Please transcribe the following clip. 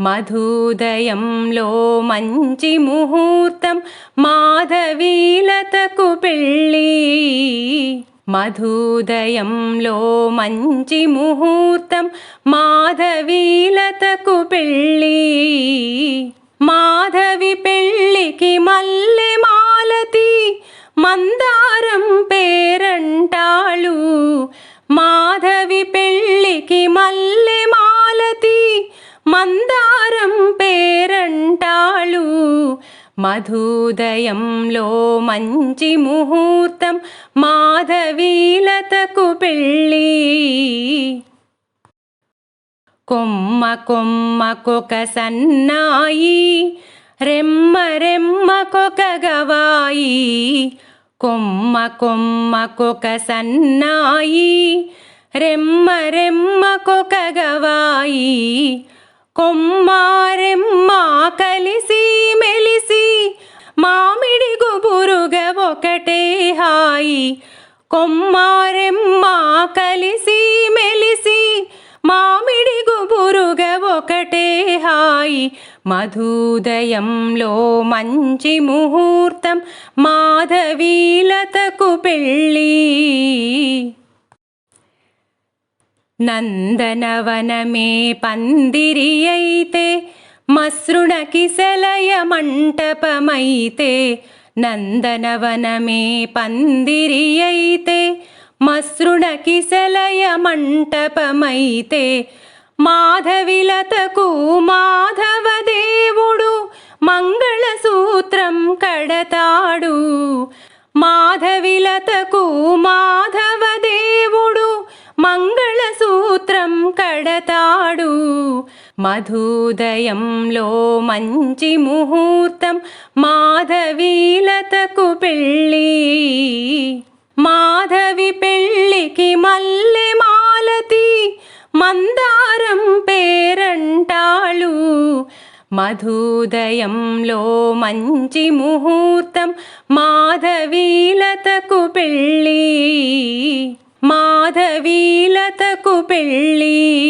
మధుదయంలో మంచి ముహూర్తం మాధవీలతకు పెళ్ళి. మధుదయంలో మంచి ముహూర్తం మాధవీలతకు పెళ్ళి. మాధవి పెళ్ళికి మల్లె మాలతి మందారం పేరంటాళు. మాధవి పెళ్ళికి మల్లె మాలతి మందారం మధుదయంలో మంచి ముహూర్తం మాధవీలతకు పెళ్ళి. కొమ్మ కొమ్మకొక సన్నాయి రెమ్మ రెమ్మకొక గవాయి కొమ్మ కొమ్మకొక సన్నాయి రెమ్మ రెమ్మకొక గవాయి కొమ్మారెమ్మ కలిసి కొమ్మారెమ్మ కలిసి మెలిసి మామిడి గుబురుగ ఒకటే హాయి. మధుదయంలో మంచి ముహూర్తం మాధవీలతకు పెళ్ళి. నందనవనమే పందిరి అయితే మసృణ కిసలయ మంటపమైతే నందనవనమే పందిరి అయితే మసృణ కిసలయ మంటపమైతే మాధవిలతకు మాధవ దేవుడు మంగళసూత్రం కడతాడు. మాధవిలతకు మాధవ దేవుడు మంగళసూత్రం కడతాడు. మధుదయంలో మంచి ముహూర్తం మాధవీలతకు పెళ్ళి. మాధవి పెళ్ళికి మల్లె మాలతి మందారం పేరంటాళు. మధుదయంలో మంచి ముహూర్తం మాధవీలతకు పెళ్ళి. మాధవీలతకు పెళ్ళి.